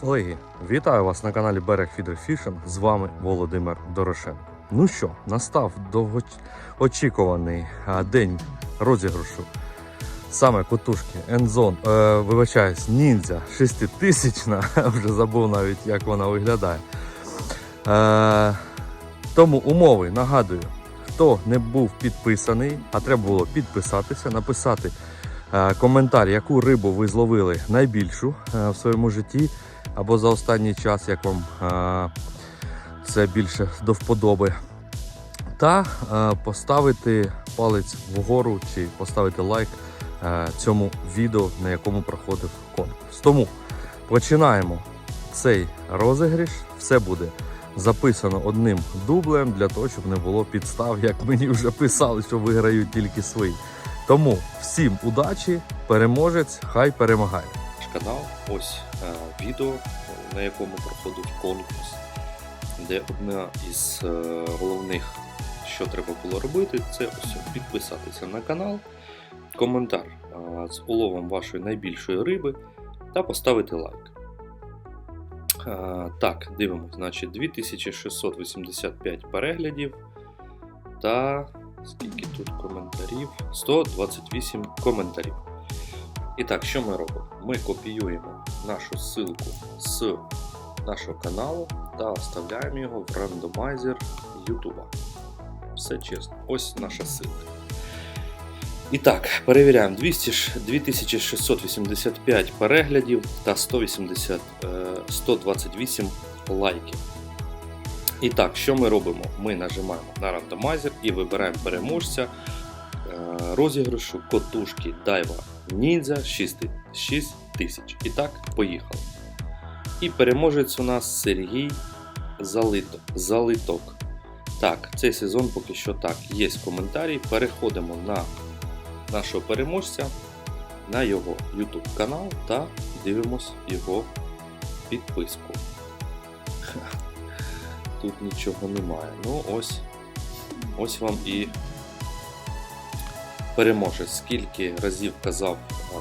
Колеги, вітаю вас на каналі Берег Фідерфішинг. З вами Володимир Дорошенко. Ну що, настав довгоочікуваний день розіграшу саме котушки Enzone, е, вибачаюсь, ніндзя 6000, вже забув навіть, як вона виглядає. Е, тому умови нагадую, хто не був підписаний, а треба було підписатися, написати е, коментар, яку рибу ви зловили найбільшу е, в своєму житті, або за останній час, як вам е, це більше до вподоби. Та е, поставити палець вгору чи поставити лайк е, цьому відео, на якому проходив конкурс. Тому починаємо цей розіграш. Все буде записано одним дублем для того, щоб не було підстав, як мені вже писали, що виграють тільки свої. Тому всім удачі, переможець, хай перемагає. Канал. Ось е, відео, на якому проходить конкурс, де одна із е, головних, що треба було робити, це ось підписатися на канал, коментар е, з уловом вашої найбільшої риби та поставити лайк. Е, так, дивимось, значить 2685 переглядів та скільки тут коментарів? 128 коментарів. І так, що ми робимо? Ми копіюємо нашу ссылку з нашого каналу та вставляємо його в рандомайзер YouTube. Все чесно. Ось наша ссылка. І так, перевіряємо 200, 2685 переглядів та 180, е, 128 лайків. І так, що ми робимо? Ми нажимаємо на рандомайзер і вибираємо переможця е, розіграшу котушки Дайва Ніндзя 6000. І так, поїхали. І переможець у нас Сергій Залиток. Залиток. Так, цей сезон поки що так. Є коментарі. Переходимо на нашого переможця, на його YouTube канал та дивимось його підписку. Тут нічого немає. Ну ось. Ось вам і переможець. Скільки разів казав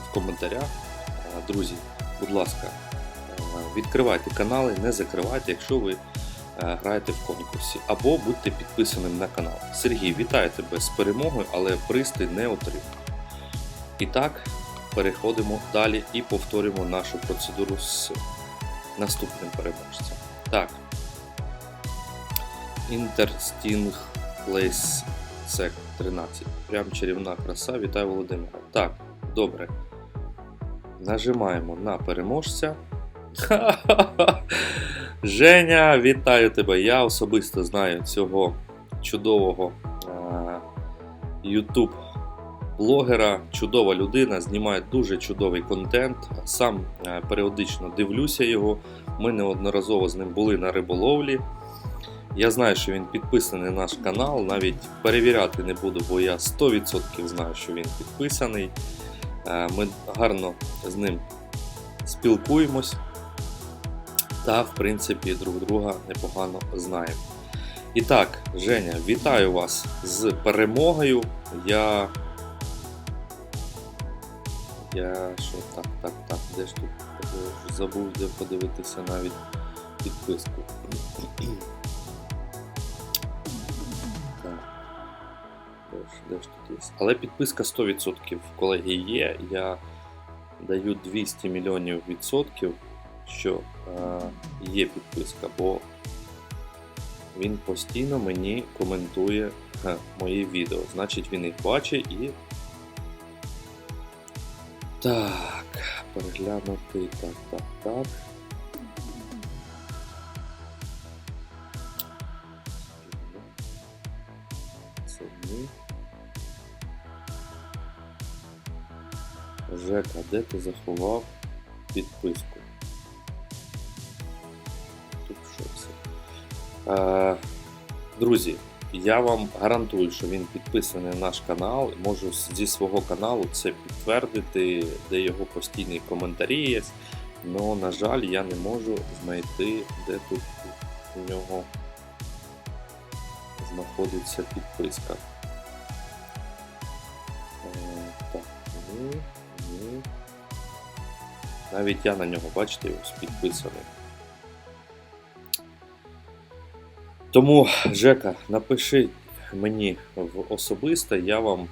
в коментарях. Друзі, будь ласка, відкривайте канали, не закривайте, якщо ви граєте в конкурсі, або будьте підписаним на канал. Сергій, вітаю тебе з перемогою, але приз ти не отримав. І так, переходимо далі і повторюємо нашу процедуру з наступним переможцем. Так. Intersting Place Sec 13. Прям чарівна краса. Вітаю Володимира. Так, добре. Нажимаємо на переможця. Женя, вітаю тебе! Я особисто знаю цього чудового е, YouTube блогера, чудова людина, знімає дуже чудовий контент. Сам е, періодично дивлюся його. Ми неодноразово з ним були на риболовлі. Я знаю, що він підписаний на наш канал, навіть перевіряти не буду, бо я 100% знаю, що він підписаний. Е, Ми гарно з ним спілкуємось та, в принципі, друг друга непогано знаємо. І так, Женя, вітаю вас з перемогою. Я. Я що так, так, так, де ж тут забув де подивитися навіть підписку. Де ж, тут є? Але підписка 100% колеги є. Я даю 200 мільйонів відсотків, що е, є підписка, бо він постійно мені коментує е, мої відео. Значить, він їх бачить і. Так, переглянути. Так, так, так. Жека, де ти заховав підписку? Тут що це? Е, друзі, я вам гарантую, що він підписаний на наш канал. Можу зі свого каналу це підтвердити, де його постійні коментарі є. Но, на жаль, я не можу знайти, де тут у нього знаходиться підписка. Навіть я на нього, бачите, ось підписаний. Тому, Жека, напиши мені в особисто, я вам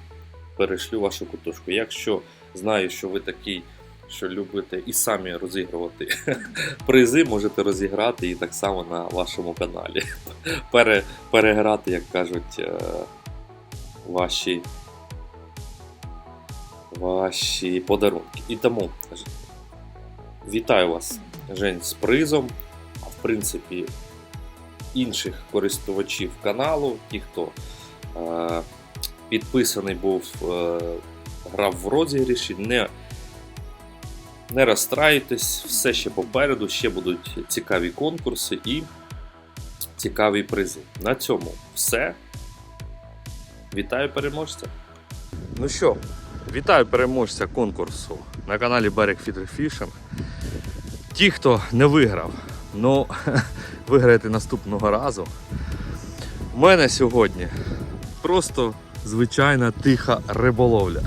перешлю вашу кутушку. Якщо знаю, що ви такий, що любите і самі розігрувати призи, можете розіграти і так само на вашому каналі. Пере, переграти, як кажуть, е, ваші, ваші подарунки. І тому вітаю вас, Жень, з призом. А в принципі, інших користувачів каналу, ті, хто е, підписаний був, е, грав в розігріші, не, не розстраюйтесь, все ще попереду, ще будуть цікаві конкурси і цікаві призи. На цьому все. Вітаю переможця! Ну що, вітаю переможця конкурсу на каналі Берег Фідер Фішинг. Ті, хто не виграв, ну виграєте наступного разу. У мене сьогодні просто звичайна тиха риболовля.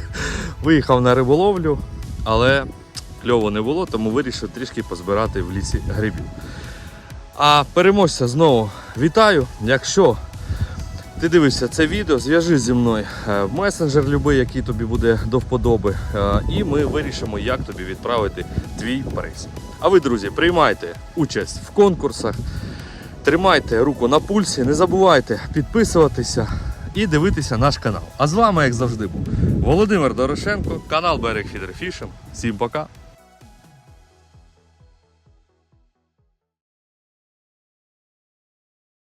Виїхав на риболовлю, але кльово не було, тому вирішив трішки позбирати в лісі грибів. А переможця знову вітаю. Якщо ти дивишся це відео, зв'яжись зі мною е, в месенджер любий, який тобі буде до вподоби, е, і ми вирішимо, як тобі відправити твій приз. А ви, друзі, приймайте участь в конкурсах, тримайте руку на пульсі, не забувайте підписуватися і дивитися наш канал. А з вами, як завжди, був Володимир Дорошенко, канал Берег Фідерфішем. Всім пока!